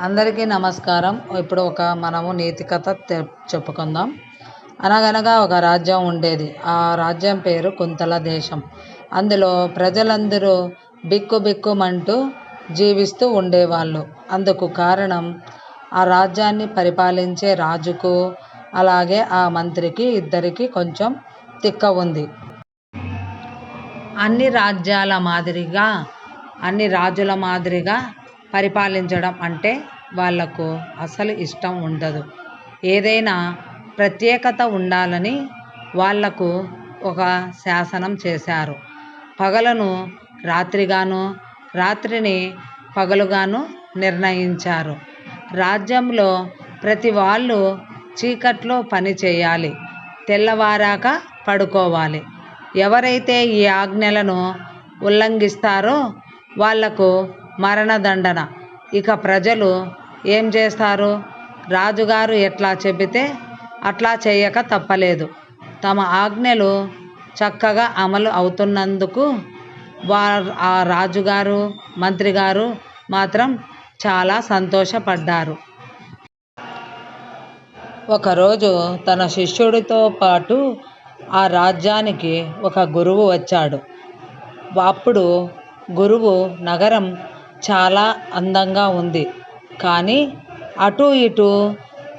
అందరికీ నమస్కారం. ఇప్పుడు ఒక మనము నీతి కథ తె- చెప్పుకుందాం. అనగనగా ఒక రాజ్యం ఉండేది. ఆ రాజ్యం పేరు కుంతల దేశం. అందులో ప్రజలందరూ బిక్కు బిక్కుమంటూ జీవిస్తూ ఉండేవాళ్ళు. అందుకు కారణం ఆ రాజ్యాన్ని పరిపాలించే రాజుకు అలాగే ఆ మంత్రికి ఇద్దరికి కొంచెం తిక్క ఉంది. అన్ని రాజ్యాల మాదిరిగా అన్ని రాజుల మాదిరిగా పరిపాలించడం అంటే వాళ్ళకు అసలు ఇష్టం ఉండదు. ఏదైనా ప్రత్యేకత ఉండాలని వాళ్ళకు ఒక శాసనం చేశారు. పగలను రాత్రిగాను రాత్రిని పగలుగాను నిర్ణయించారు. రాజ్యంలో ప్రతి వాళ్ళు చీకట్లో పని చేయాలి తెల్లవారాక పడుకోవాలి. ఎవరైతే ఈ ఆజ్ఞలను ఉల్లంఘిస్తారో వాళ్ళకు మరణదండన. ఇక ప్రజలు ఏం చేస్తారు? రాజుగారు ఎట్లా చెబితే అట్లా చేయక తప్పలేదు. తమ ఆజ్ఞలు చక్కగా అమలు అవుతున్నందుకు వారు ఆ రాజుగారు మంత్రి గారు మాత్రం చాలా సంతోషపడ్డారు. ఒకరోజు తన శిష్యుడితో పాటు ఆ రాజ్యానికి ఒక గురువు వచ్చాడు. అప్పుడు గురువు నగరం చాలా అందంగా ఉంది. కానీ అటు ఇటు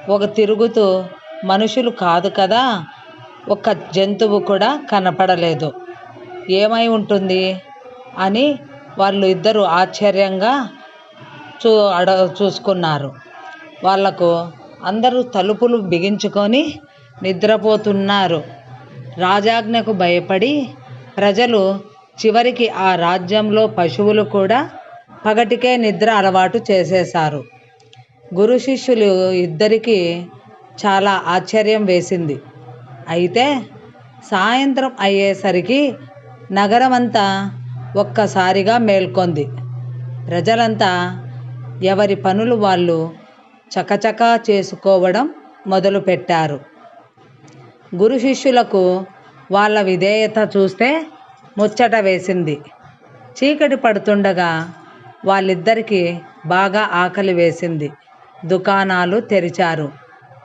ఒక తిరుగుతూ మనుషులు కాదు కదా ఒక జంతువు కూడా కనపడలేదు. ఏమై ఉంటుంది? అని వాళ్ళు ఇద్దరు ఆశ్చర్యంగా చూ అడ చూసుకున్నారు. వాళ్ళకు అందరూ తలుపులు బిగించుకొని నిద్రపోతున్నారు. రాజాజ్ఞకు భయపడి ప్రజలు చివరికి ఆ రాజ్యంలో పశువులు కూడా పగటికే నిద్ర అలవాటు చేసేశారు. గురు శిష్యులు ఇద్దరికీ చాలా ఆశ్చర్యం వేసింది. అయితే సాయంత్రం అయ్యేసరికి నగరమంతా ఒక్కసారిగా మేల్కొంది. ప్రజలంతా ఎవరి పనులు వాళ్ళు చకచకా చేసుకోవడం మొదలుపెట్టారు. గురు శిష్యులకు వాళ్ళ విధేయత చూస్తే ముచ్చట వేసింది. చీకటి పడుతుండగా వాళ్ళిద్దరికీ బాగా ఆకలి వేసింది. దుకాణాలు తెరిచారు.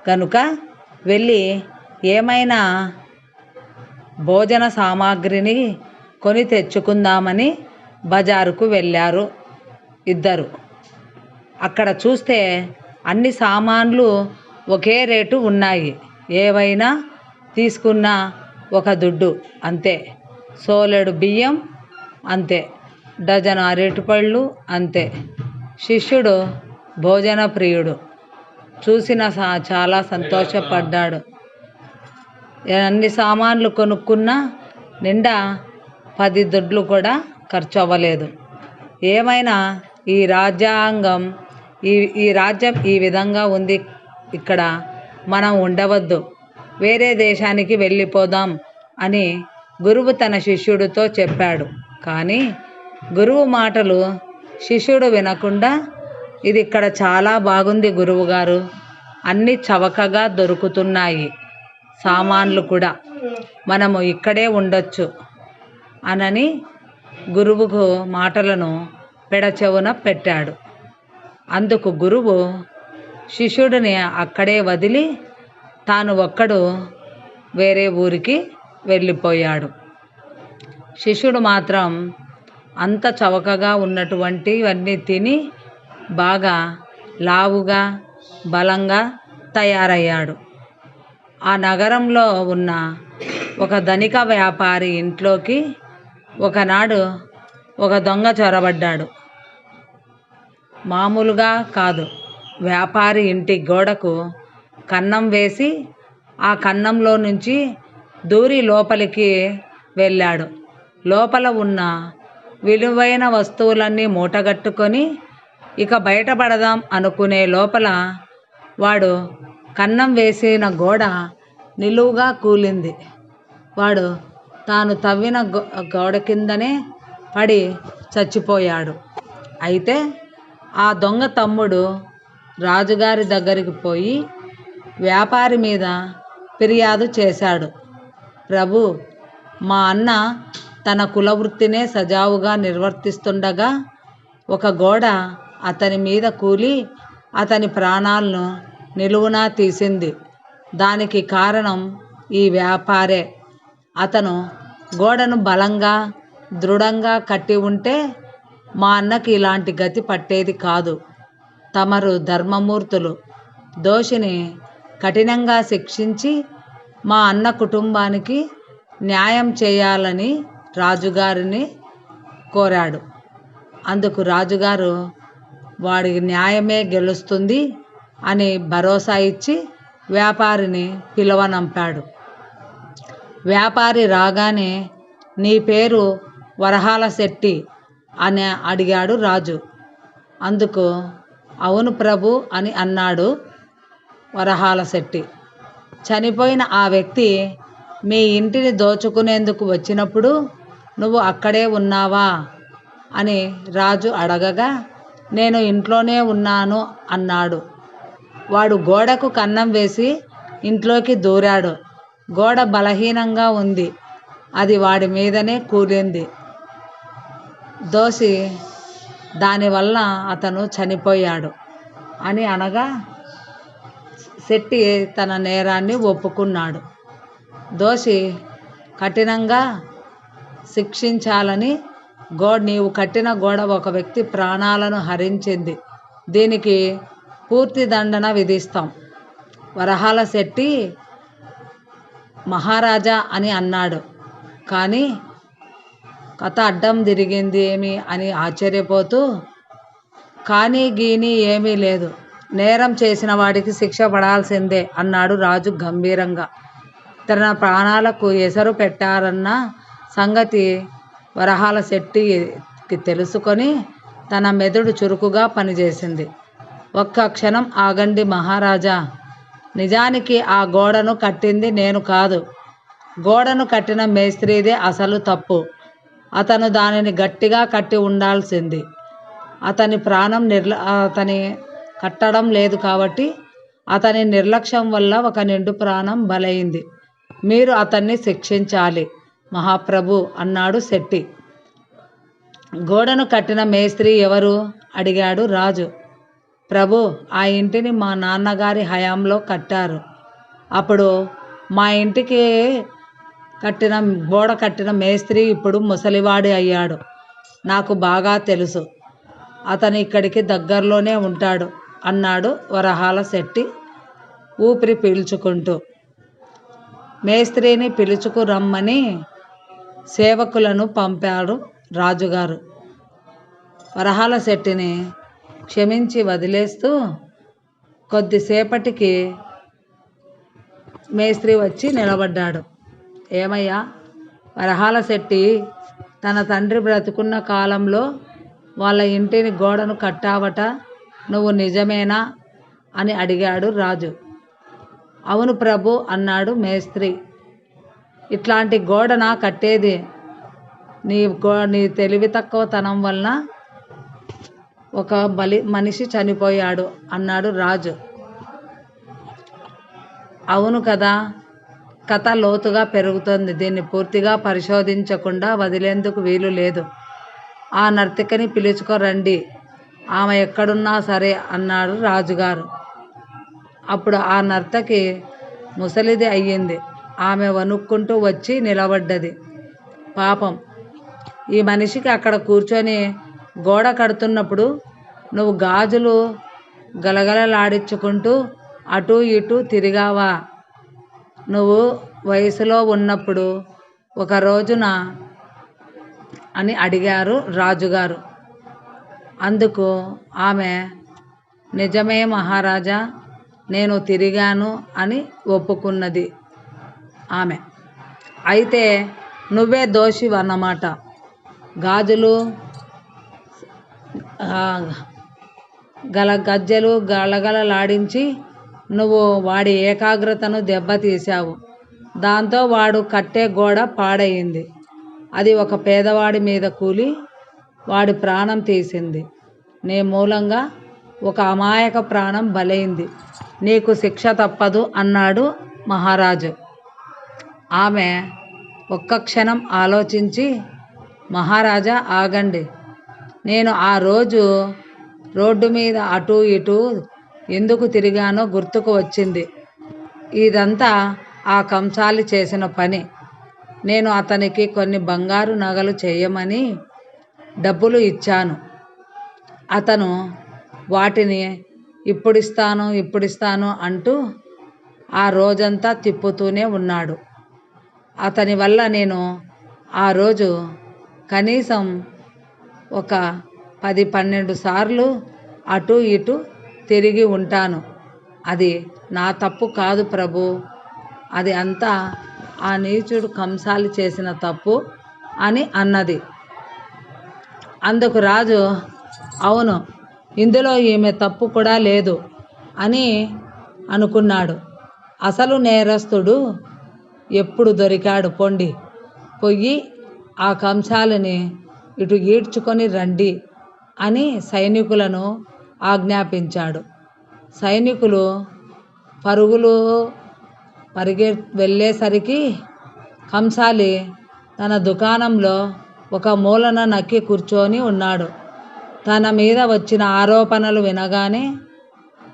కనుక వెళ్ళి ఏమైనా భోజన సామాగ్రిని కొని తెచ్చుకుందామని బజారుకు వెళ్ళారు ఇద్దరు. అక్కడ చూస్తే అన్ని సామాన్లు ఒకే రేటు ఉన్నాయి. ఏవైనా తీసుకున్న ఒక దుడ్డు అంతే. సోలెడు బియ్యం అంతే. డజను అరటిపళ్ళు అంతే. శిష్యుడు భోజన ప్రియుడు చూసిన సా చాలా సంతోషపడ్డాడు. అన్ని సామాన్లు కొనుక్కున్నా నిండా పది దొడ్లు కూడా ఖర్చు అవ్వలేదు ఏమైనా ఈ రాజ్యాంగం ఈ ఈ రాజ్యం ఈ విధంగా ఉంది ఇక్కడ మనం ఉండవద్దు. వేరే దేశానికి వెళ్ళిపోదాం అని గురువు తన శిష్యుడితో చెప్పాడు. కానీ గురువు మాటలు శిష్యుడు వినకుండా ఇది ఇక్కడ చాలా బాగుంది గురువుగారు. అన్నీ చవకగా దొరుకుతున్నాయి. సామాన్లు కూడా. మనము ఇక్కడే ఉండొచ్చు అనని గురువుకు మాటలను పెడచెవున పెట్టాడు. అందుకు గురువు శిష్యుడిని అక్కడే వదిలి తాను ఒక్కడు వేరే ఊరికి వెళ్ళిపోయాడు. శిష్యుడు మాత్రం అంత చవకగా ఉన్నటువంటివన్నీ తిని బాగా లావుగా బలంగా తయారయ్యాడు. ఆ నగరంలో ఉన్న ఒక ధనిక వ్యాపారి ఇంట్లోకి ఒకనాడు ఒక దొంగ చొరబడ్డాడు. మామూలుగా కాదు. వ్యాపారి ఇంటి గోడకు కన్నం వేసి ఆ కన్నంలో నుంచి దూరి లోపలికి వెళ్ళాడు. లోపల ఉన్న విలువైన వస్తువులన్నీ మూటగట్టుకొని ఇక బయటపడదాం అనుకునే లోపల వాడు కన్నం వేసిన గోడ నిలువుగా కూలింది. వాడు తాను తవ్విన గో గోడ కిందనే పడి చచ్చిపోయాడు. అయితే ఆ దొంగ తమ్ముడు రాజుగారి దగ్గరికి పోయి వ్యాపారి మీద ఫిర్యాదు చేశాడు. ప్రభు మా అన్న తన కులవృత్తినే సజావుగా నిర్వర్తిస్తుండగా ఒక గోడ అతని మీద కూలి అతని ప్రాణాలను నిలువునా తీసింది. దానికి కారణం ఈ వ్యాపారే. అతను గోడను బలంగా దృఢంగా కట్టి ఉంటే మా అన్నకి ఇలాంటి గతి పట్టేది కాదు. తమరు ధర్మమూర్తులు. దోషిని కఠినంగా శిక్షించి మా అన్న కుటుంబానికి న్యాయం చేయాలని రాజుగారిని కోరాడు. అందుకు రాజుగారు వాడి న్యాయమే గెలుస్తుంది అని భరోసా ఇచ్చి వ్యాపారిని పిలవనంపాడు. వ్యాపారి రాగానే నీ పేరు వరహాల శెట్టి అని అడిగాడు రాజు. అందుకు అవును ప్రభు అని అన్నాడు వరహాల శెట్టి. చనిపోయిన ఆ వ్యక్తి మీ ఇంటిని దోచుకునేందుకు వచ్చినప్పుడు నువ్వు అక్కడే ఉన్నావా? అని రాజు అడగగా నేను ఇంట్లోనే ఉన్నాను అన్నాడు. వాడు గోడకు కన్నం వేసి ఇంట్లోకి దూరాడు. గోడ బలహీనంగా ఉంది. అది వాడి మీదనే కూలింది. దోసి దానివల్ల అతను చనిపోయాడు అని అనగా శెట్టి తన నేరాన్ని ఒప్పుకున్నాడు. దోషి కఠినంగా శిక్షించాలని గో నీవు కట్టిన గోడ ఒక వ్యక్తి ప్రాణాలను హరించింది. దీనికి పూర్తి దండన విధిస్తాం. వరహాల శెట్టి మహారాజా అని అన్నాడు. కానీ కథ అడ్డం తిరిగింది ఏమి అని ఆశ్చర్యపోతూ కానీ గీని ఏమీ లేదు. నేరం చేసిన వాడికి శిక్ష పడాల్సిందే అన్నాడు రాజు గంభీరంగా. తన ప్రాణాలకు ఎసరు పెట్టారన్న సంగతి వరహాల శెట్టికి తెలుసుకొని తన మెదడు చురుకుగా పనిచేసింది. ఒక్క క్షణం ఆగండి మహారాజా. నిజానికి ఆ గోడను కట్టింది నేను కాదు. గోడను కట్టిన మేస్త్రీదే అసలు తప్పు. అతను దానిని గట్టిగా కట్టి ఉండాల్సింది. అతని ప్రాణం నిర్ల అతని కట్టడం లేదు కాబట్టి అతని నిర్లక్ష్యం వల్ల ఒక నిండు ప్రాణం బలైంది. మీరు అతన్ని శిక్షించాలి. మహాప్రభు అన్నాడు శెట్టి. గోడను కట్టిన మేస్త్రి ఎవరు? అడిగాడు రాజు. ప్రభు ఆ ఇంటిని మా నాన్నగారి హయాంలో కట్టారు. అప్పుడు మా ఇంటికి కట్టిన గోడ కట్టిన మేస్త్రి ఇప్పుడు ముసలివాడి అయ్యాడు. నాకు బాగా తెలుసు. అతను ఇక్కడికి దగ్గరలోనే ఉంటాడు అన్నాడు వరహాల శెట్టి ఊపిరి పీల్చుకుంటూ. మేస్త్రిని పిలుచుకు రమ్మని సేవకులను పంపాడు రాజుగారు. వరహాల శెట్టిని క్షమించి వదిలేస్తూ కొద్దిసేపటికి మేస్త్రి వచ్చి నిలబడ్డాడు. ఏమయ్యా వరహాల శెట్టి తన తండ్రి బ్రతుకున్న కాలంలో వాళ్ళ ఇంటిని గోడను కట్టావట నువ్వు నిజమేనా అని అడిగాడు రాజు. అవును ప్రభు అన్నాడు మేస్త్రి. ఇట్లాంటి గోడన కట్టేది? నీ గో నీ తెలివి తక్కువతనం వలన ఒక బలి మనిషి చనిపోయాడు అన్నాడు రాజు. అవును కదా కథ లోతుగా పెరుగుతుంది. దీన్ని పూర్తిగా పరిశోధించకుండా వదిలేందుకు వీలు లేదు. ఆ నర్తికని పిలుచుకోరండి ఆమె ఎక్కడున్నా సరే అన్నాడు రాజుగారు. అప్పుడు ఆ నర్తకి ముసలిది అయ్యింది. ఆమె వణుక్కుంటూ వచ్చి నిలబడ్డది. పాపం. ఈ మనిషికి అక్కడ కూర్చొని గోడ కడుతున్నప్పుడు నువ్వు గాజులు గలగలలాడించుకుంటూ అటు ఇటు తిరిగావా? నువ్వు వయసులో ఉన్నప్పుడు ఒక రోజున అని అడిగారు రాజుగారు. అందుకు ఆమె నిజమే మహారాజా నేను తిరిగాను అని ఒప్పుకున్నది. ఆమె. అయితే నువ్వే దోషివన్నమాట గాజులు గల గజ్జెలు గలగలలాడించి నువ్వు వాడి ఏకాగ్రతను దెబ్బతీశావు. దాంతో వాడు కట్టే గోడ పాడయింది. అది ఒక పేదవాడి మీద కూలి వాడి ప్రాణం తీసింది. నీ మూలంగా ఒక అమాయక ప్రాణం బలైంది. నీకు శిక్ష తప్పదు అన్నాడు మహారాజు. ఆమె ఒక్క క్షణం ఆలోచించి మహారాజా ఆగండి. నేను ఆ రోజు రోడ్డు మీద అటు ఇటు ఎందుకు తిరిగానో గుర్తుకు వచ్చింది. ఇదంతా ఆ కంసాలి చేసిన పని. నేను అతనికి కొన్ని బంగారు నగలు చేయమని డబ్బులు ఇచ్చాను. అతను వాటిని ఇప్పుడిస్తాను ఇప్పుడిస్తాను అంటూ ఆ రోజంతా తిప్పుతూనే ఉన్నాడు. అతని వల్ల నేను ఆ రోజు కనీసం ఒక పది పన్నెండు సార్లు అటు ఇటు తిరిగి ఉంటాను. అది నా తప్పు కాదు ప్రభు. అది అంతా ఆ నీచుడు కంసాలి చేసిన తప్పు అని అన్నది. అందుకు రాజు అవును ఇందులో ఈమె తప్పు కూడా లేదు అని అనుకున్నాడు. అసలు నేరస్తుడు ఎప్పుడు దొరికాడు పొండి. పొయ్యి ఆ కంసాలని ఇటు ఈడ్చుకొని రండి అని సైనికులను ఆజ్ఞాపించాడు. సైనికులు పరుగులు పరిగె వెళ్ళేసరికి కంసాలి తన దుకాణంలో ఒక మూలన నక్కి కూర్చొని ఉన్నాడు. తన మీద వచ్చిన ఆరోపణలు వినగానే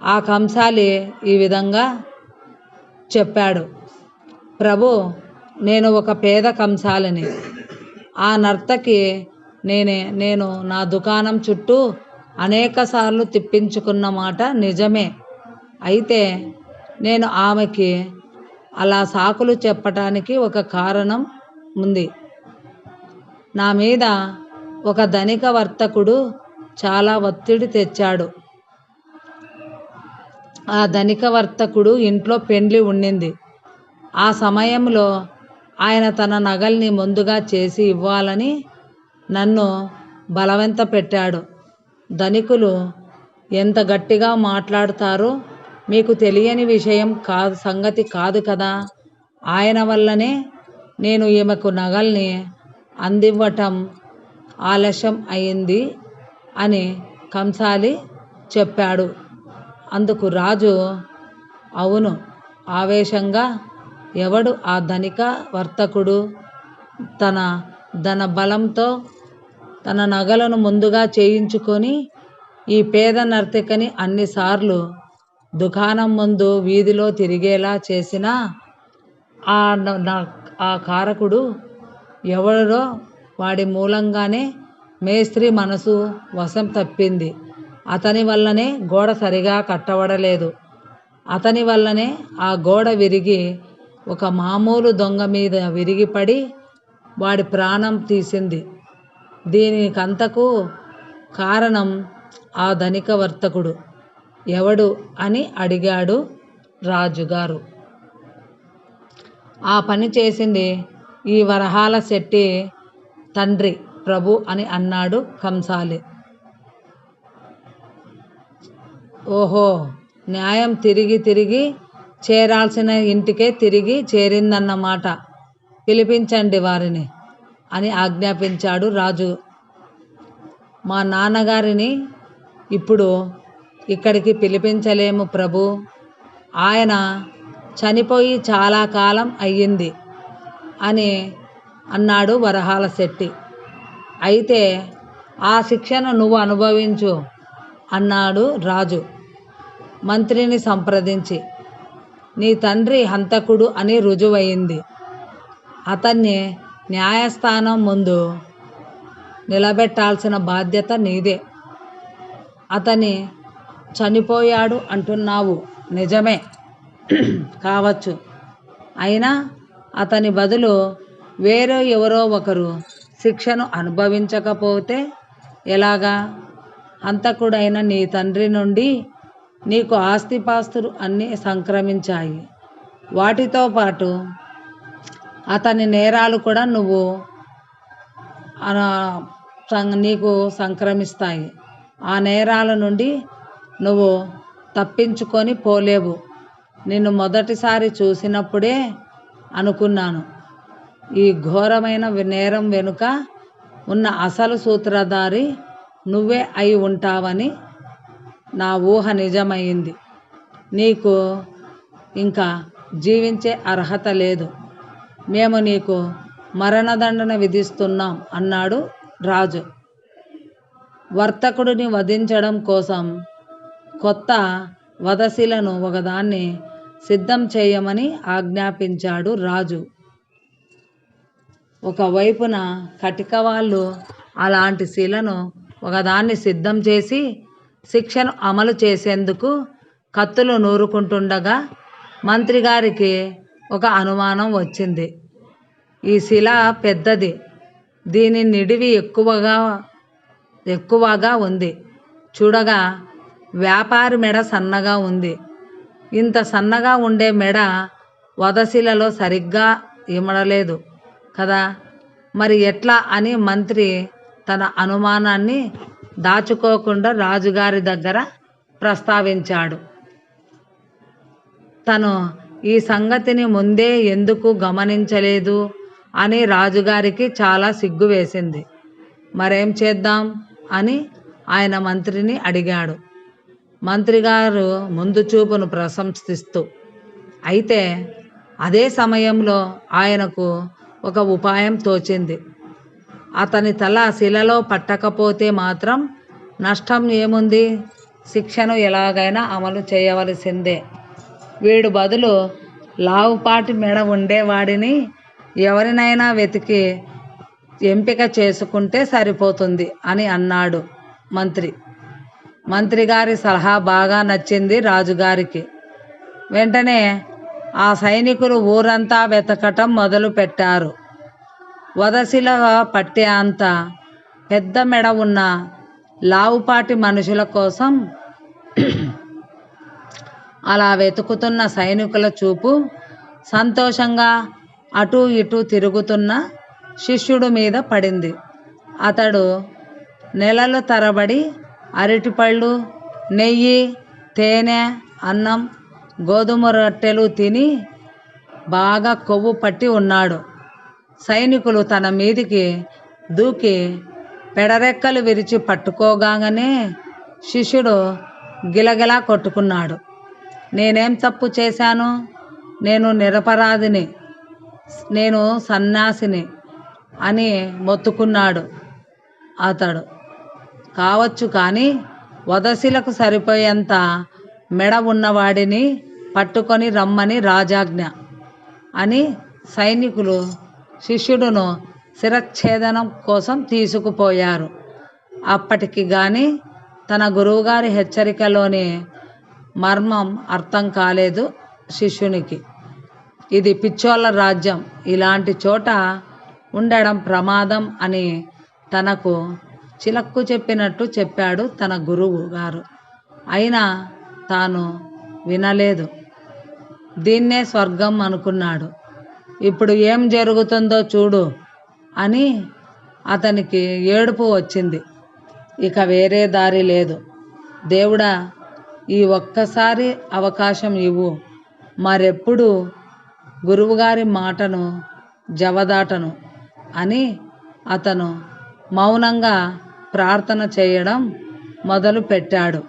ఆ కంసాలి ఈ విధంగా చెప్పాడు. ప్రభు నేను ఒక పేద కంసాలని. ఆ నర్తకి నేనే నేను నా దుకాణం చుట్టూ అనేక సార్లు తిప్పించుకున్న మాట నిజమే. అయితే నేను ఆమెకి అలా సాకులు చెప్పటానికి ఒక కారణం ఉంది. నా మీద ఒక ధనిక వర్తకుడు చాలా ఒత్తిడి తెచ్చాడు. ఆ ధనిక వర్తకుడు ఇంట్లో పెండ్లి ఉండింది. ఆ సమయంలో ఆయన తన నగల్ని ముందుగా చేసి ఇవ్వాలని నన్ను బలవంత పెట్టాడు. ధనికులు ఎంత గట్టిగా మాట్లాడతారో మీకు తెలియని విషయం కాదు సంగతి కాదు కదా. ఆయన వల్లనే నేను ఈమెకు నగల్ని అందివ్వటం ఆలస్యం అయింది అని కంసాలి చెప్పాడు. అందుకు రాజు అవును ఆవేశంగా ఎవడు ఆ ధనిక వర్తకుడు? తన ధన బలంతో తన నగలను ముందుగా చేయించుకొని ఈ పేద నర్తికని అన్నిసార్లు దుకాణం ముందు వీధిలో తిరిగేలా చేసిన ఆ న- ఆ కారకుడు ఎవడో వాడి మూలంగానే మేస్త్రి మనసు వశం తప్పింది. అతని వల్లనే గోడ సరిగా కట్టబడలేదు. అతని వల్లనే ఆ గోడ విరిగి ఒక మామూలు దొంగ మీద విరిగిపడి వాడి ప్రాణం తీసింది. దీనికంతకు కారణం ఆ ధనిక వర్తకుడు ఎవడు అని అడిగాడు రాజుగారు. ఆ పని చేసింది ఈ వరహాల శెట్టి తండ్రి ప్రభు అని అన్నాడు కంసాలి. ఓహో న్యాయం తిరిగి తిరిగి చేరాల్సిన ఇంటికే తిరిగి చేరిందన్నమాట పిలిపించండి వారిని అని ఆజ్ఞాపించాడు రాజు. మా నాన్నగారిని ఇప్పుడు ఇక్కడికి పిలిపించలేము ప్రభు. ఆయన చనిపోయి చాలా కాలం అయ్యింది అని అన్నాడు వరహాల శెట్టి. అయితే ఆ శిక్షను నువ్వు అనుభవించు అన్నాడు రాజు. మంత్రిని సంప్రదించి నీ తండ్రి హంతకుడు అని రుజువైంది. అతన్ని న్యాయస్థానం ముందు నిలబెట్టాల్సిన బాధ్యత నీదే. అతని చనిపోయాడు అంటున్నావు. నిజమే. కావచ్చు. అయినా అతని బదులు వేరే ఎవరో ఒకరు శిక్షను అనుభవించకపోతే ఎలాగా? హంతకుడైన నీ తండ్రి నుండి నీకు ఆస్తిపాస్తులు అన్నీ సంక్రమించాయి. వాటితో పాటు అతని నేరాలు కూడా నువ్వు సం- నీకు సంక్రమిస్తాయి. ఆ నేరాల నుండి నువ్వు తప్పించుకొని పోలేవు. నిన్ను మొదటిసారి చూసినప్పుడే అనుకున్నాను. ఈ ఘోరమైన నేరం వెనుక ఉన్న అసలు సూత్రధారి నువ్వే అయి ఉంటావని నా ఊహ నిజమైంది. నీకు ఇంకా జీవించే అర్హత లేదు. మేము నీకు మరణదండన విధిస్తున్నాం అన్నాడు రాజు. వర్తకుడిని వధించడం కోసం కొత్త వధశిలను ఒకదాన్ని సిద్ధం చేయమని ఆజ్ఞాపించాడు రాజు. ఒకవైపున కటిక వాళ్ళు అలాంటి శిలను ఒకదాన్ని సిద్ధం చేసి శిక్షను అమలు చేసేందుకు కత్తులు నూరుకుంటుండగా మంత్రి గారికి ఒక అనుమానం వచ్చింది. ఈ శిల పెద్దది. దీని నిడివి ఎక్కువగా ఎక్కువగా ఉంది. చూడగా వ్యాపారి మెడ సన్నగా ఉంది. ఇంత సన్నగా ఉండే మెడ వదశిలలో సరిగ్గా ఇమడలేదు కదా. మరి ఎట్లా అని మంత్రి తన అనుమానాన్ని దాచుకోకుండా రాజుగారి దగ్గర ప్రస్తావించాడు. తను ఈ సంగతిని ముందే ఎందుకు గమనించలేదు అని రాజుగారికి చాలా సిగ్గు వేసింది. మరేం చేద్దాం అని ఆయన మంత్రిని అడిగాడు. మంత్రిగారు ముందు చూపును ప్రశంసిస్తూ అయితే అదే సమయంలో ఆయనకు ఒక ఉపాయం తోచింది. అతని తల శిలలో పట్టకపోతే మాత్రం నష్టం ఏముంది? శిక్షను ఎలాగైనా అమలు చేయవలసిందే. వీడు బదులు లావుపాటి మెడ ఉండేవాడిని ఎవరినైనా వెతికి ఎంపిక చేసుకుంటే సరిపోతుంది అని అన్నాడు మంత్రి. మంత్రి గారి సలహా బాగా నచ్చింది రాజుగారికి. వెంటనే ఆ సైనికులు ఊరంతా వెతకటం మొదలుపెట్టారు. పెట్టారు పట్టే అంత పెద్ద మెడ ఉన్న లావుపాటి మనుషుల కోసం అలా వెతుకుతున్న సైనికుల చూపు సంతోషంగా అటు ఇటు తిరుగుతున్న శిష్యుడి మీద పడింది. అతడు నెలలు తరబడి అరటిపళ్ళు నెయ్యి తేనె అన్నం గోధుమ రొట్టెలు తిని బాగా కొవ్వు పట్టి ఉన్నాడు. సైనికులు తన మీదికి దూకి పెడరెక్కలు విరిచి పట్టుకోగానే శిష్యుడు గిలగిలా కొట్టుకున్నాడు. నేనేం తప్పు చేశాను? నేను నిరపరాధిని. నేను సన్యాసిని అని మొత్తుకున్నాడు అతడు. కావచ్చు కానీ వదశిలకు సరిపోయేంత మెడ ఉన్నవాడిని పట్టుకొని రమ్మని రాజాజ్ఞ అని సైనికులు శిష్యుడును శిరచ్ఛేదనం కోసం తీసుకుపోయారు. అప్పటికి గాని తన గురువుగారి హెచ్చరికలోని మర్మం అర్థం కాలేదు శిష్యునికి. ఇది పిచ్చోళ్ళ రాజ్యం. ఇలాంటి చోట ఉండడం ప్రమాదం అని తనకు చిలక్కు చెప్పినట్టు చెప్పాడు తన గురువు గారు అయినా తాను వినలేదు. దీన్నే స్వర్గం అనుకున్నాడు. ఇప్పుడు ఏం జరుగుతుందో చూడు అని అతనికి ఏడుపు వచ్చింది. ఇక వేరే దారి లేదు. దేవుడా ఈ ఒక్కసారి అవకాశం ఇవ్వు. మరెప్పుడు గురువుగారి మాటను జవదాటను అని అతను మౌనంగా ప్రార్థన చేయడం మొదలు పెట్టాడు.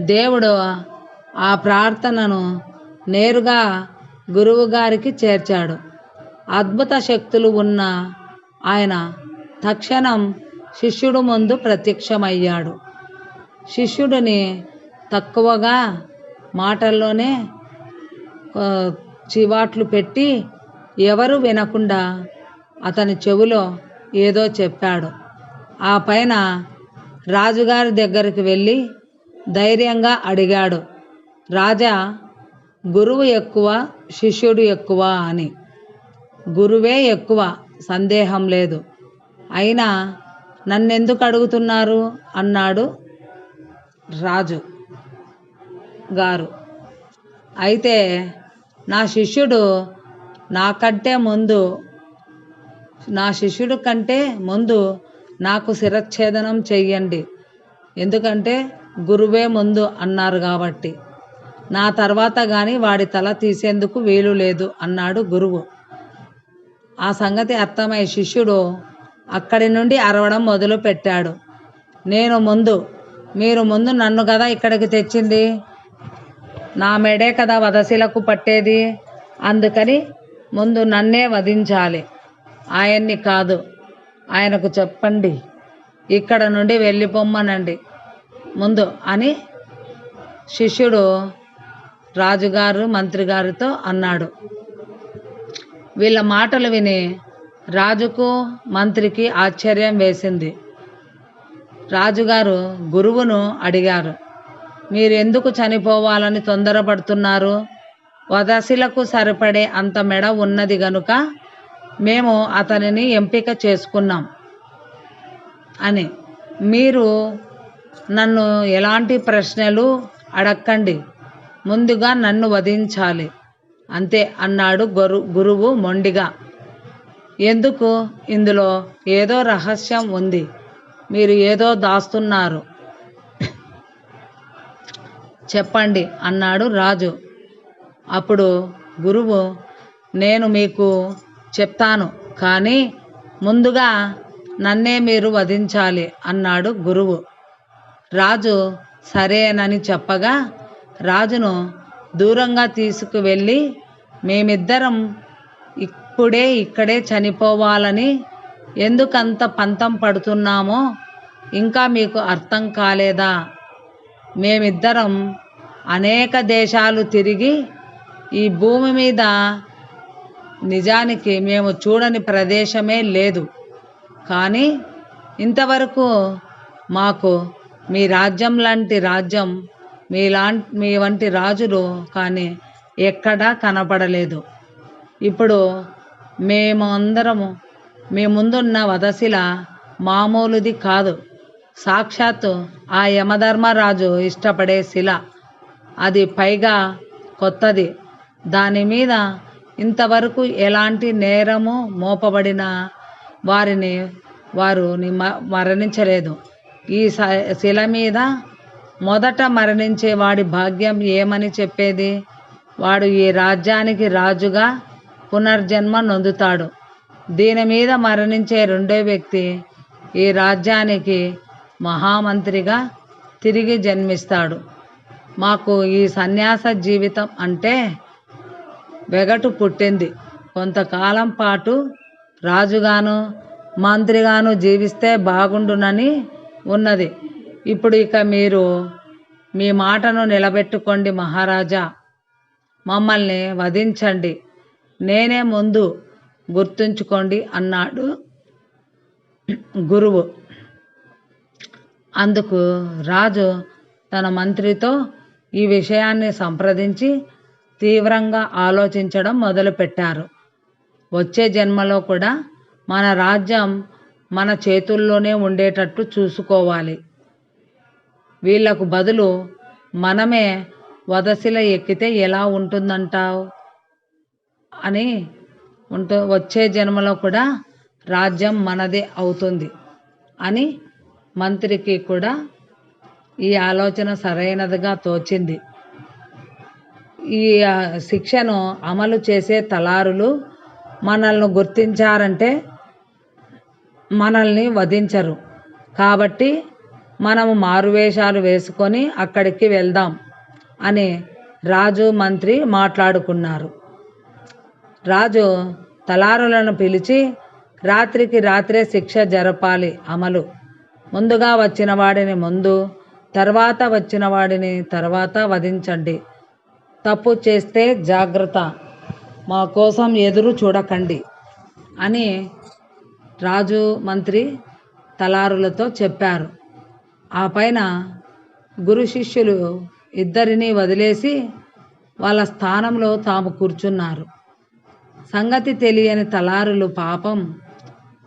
దేవుడు ఆ ప్రార్థనను నేరుగా గురువుగారికి చేర్చాడు. అద్భుత శక్తులు ఉన్న ఆయన తక్షణం శిష్యుడు ముందు ప్రత్యక్షమయ్యాడు. శిష్యుడిని తక్కువగా మాటల్లోనే చివాట్లు పెట్టి ఎవరు వినకుండా అతని చెవిలో ఏదో చెప్పాడు. ఆ పైన రాజుగారి దగ్గరికి వెళ్ళి ధైర్యంగా అడిగాడు. రాజా గురువు ఎక్కువ శిష్యుడు ఎక్కువ అని. గురువే ఎక్కువ. సందేహం లేదు. అయినా నన్నెందుకు అడుగుతున్నారు? అన్నాడు రాజు గారు. అయితే నా శిష్యుడు నాకంటే ముందు నా శిష్యుడు కంటే ముందు నాకు శిరచ్ఛేదనం చెయ్యండి. ఎందుకంటే గురువే ముందు అన్నారు కాబట్టి. నా తర్వాత కానీ వాడి తల తీసేందుకు వీలు లేదు అన్నాడు గురువు. ఆ సంగతి అర్థమై శిష్యుడు అక్కడి నుండి అరవడం మొదలు పెట్టాడు. నేను ముందు మీరు ముందు నన్ను కదా ఇక్కడికి తెచ్చింది? నా మెడే కదా వదశిలకు పట్టేది? అందుకని ముందు నన్నే వధించాలి. ఆయన్ని కాదు ఆయనకు చెప్పండి. ఇక్కడ నుండి వెళ్ళిపోమ్మనండి. ముందు అని శిష్యుడు రాజుగారు మంత్రి గారితో అన్నాడు. వీళ్ళ మాటలు విని రాజుకు మంత్రికి ఆశ్చర్యం వేసింది. రాజుగారు గురువును అడిగారు మీరెందుకు చనిపోవాలని తొందరపడుతున్నారు? వదశిలకు సరిపడే అంత మెడ ఉన్నది గనుక మేము అతనిని ఎంపిక చేసుకున్నాం అని. మీరు నన్ను ఎలాంటి ప్రశ్నలు అడక్కండి. ముందుగా నన్ను వధించాలి. అంతే అన్నాడు గురు గురువు మొండిగా. ఎందుకు? ఇందులో ఏదో రహస్యం ఉంది. మీరు ఏదో దాస్తున్నారు. చెప్పండి అన్నాడు రాజు. అప్పుడు గురువు నేను మీకు చెప్తాను కానీ ముందుగా నన్నే మీరు వధించాలి అన్నాడు గురువు. రాజు సరేనని చెప్పగా రాజును దూరంగా తీసుకువెళ్ళి మేమిద్దరం ఇప్పుడే ఇక్కడే చనిపోవాలని ఎందుకంత పంతం పడుతున్నామో ఇంకా మీకు అర్థం కాలేదా? మేమిద్దరం అనేక దేశాలు తిరిగి ఈ భూమి మీద నిజానికి మేము చూడని ప్రదేశమే లేదు. కానీ ఇంతవరకు మాకు మీ రాజ్యం లాంటి రాజ్యం మీలా మీ వంటి రాజులు కానీ ఎక్కడా కనపడలేదు ఇప్పుడు మేము అందరము మీ ముందున్న వదశిల మామూలుది కాదు. సాక్షాత్తు ఆ యమధర్మరాజు ఇష్టపడే శిల. అది పైగా కొత్తది. దాని మీద ఇంతవరకు ఎలాంటి నేరము మోపబడిన వారిని వారు మరణించలేదు. ఈ స- శిల మీద మొదట మరణించే వాడి భాగ్యం ఏమని చెప్పేది? వాడు ఈ రాజ్యానికి రాజుగా పునర్జన్మ నొందుతాడు. దీని మీద మరణించే రెండో వ్యక్తి ఈ రాజ్యానికి మహామంత్రిగా తిరిగి జన్మిస్తాడు. మాకు ఈ సన్యాస జీవితం అంటే వెగటు పుట్టింది. కొంతకాలం పాటు రాజుగాను మంత్రిగాను జీవిస్తే బాగుండునని ఉన్నది. ఇప్పుడు ఇక మీరు మీ మాటను నిలబెట్టుకోండి మహారాజా. మమ్మల్ని వధించండి. నేనే ముందు గుర్తుంచుకోండి అన్నాడు గురువు. అందుకు రాజు తన మంత్రితో ఈ విషయాన్ని సంప్రదించి తీవ్రంగా ఆలోచించడం మొదలుపెట్టారు. వచ్చే జన్మలో కూడా మన రాజ్యం మన చేతుల్లోనే ఉండేటట్టు చూసుకోవాలి. వీళ్ళకు బదులు మనమే వదసిల ఎక్కితే ఎలా ఉంటుందంటావు? అని ఉంటు వచ్చే జన్మలో కూడా రాజ్యం మనదే అవుతుంది అని మంత్రికి కూడా ఈ ఆలోచన సరైనదిగా తోచింది. ఈ శిక్షను అమలు చేసే తలారులు మనల్ని గుర్తించారంటే మనల్ని వధించరు. కాబట్టి మనము మారువేషాలు వేసుకొని అక్కడికి వెళ్దాం అని రాజు మంత్రి మాట్లాడుకున్నారు. రాజు తలారులను పిలిచి రాత్రికి రాత్రే శిక్ష జరపాలి అమలు. ముందుగా వచ్చిన వాడిని ముందు తర్వాత వచ్చిన వాడిని తర్వాత వధించండి. తప్పు చేస్తే జాగ్రత్త మా కోసం ఎదురు చూడకండి అని రాజు మంత్రి తలారులతో చెప్పారు. ఆ పైన గురు శిష్యులు ఇద్దరిని వదిలేసి వాళ్ళ స్థానంలో తాము కూర్చున్నారు. సంగతి తెలియని తలారులు పాపం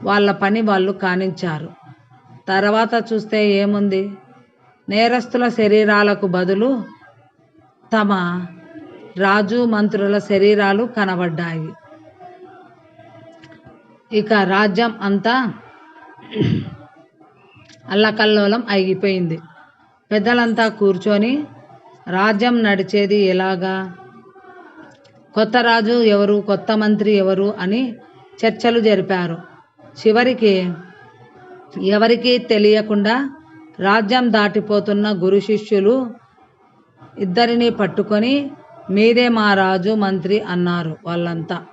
వాళ్ళ పని వాళ్ళు కానించారు. తర్వాత చూస్తే ఏముంది? నేరస్తుల శరీరాలకు బదులు తమ రాజు మంత్రుల శరీరాలు కనబడ్డాయి. ఇక రాజ్యం అంతా అల్లకల్లోలం అయిపోయింది. పెద్దలంతా కూర్చొని రాజ్యం నడిచేది ఎలాగా? కొత్త రాజు ఎవరు కొత్త మంత్రి ఎవరు అని చర్చలు జరిపారు. చివరికి ఎవరికీ తెలియకుండా రాజ్యం దాటిపోతున్న గురు శిష్యులు ఇద్దరిని పట్టుకొని మీరే మా రాజు మంత్రి అన్నారు వాళ్ళంతా.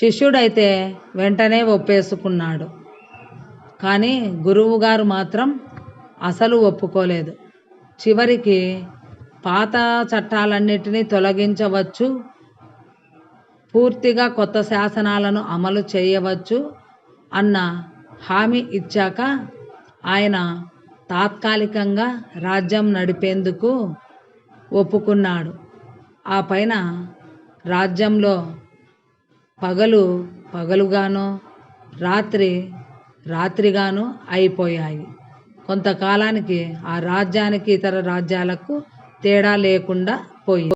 శిష్యుడైతే వెంటనే ఒప్పేసుకున్నాడు. కానీ గురువు గారు మాత్రం అసలు ఒప్పుకోలేదు. చివరికి పాత చట్టాలన్నిటినీ తొలగించవచ్చు పూర్తిగా కొత్త శాసనాలను అమలు చేయవచ్చు అన్న హామీ ఇచ్చాక ఆయన తాత్కాలికంగా రాజ్యం నడిపేందుకు ఒప్పుకున్నాడు. ఆ పైన రాజ్యంలో పగలు పగలుగానో రాత్రి రాత్రిగాను అయిపోయాయి. కొంతకాలానికి ఆ రాజ్యానికి ఇతర రాజ్యాలకు తేడా లేకుండా పోయి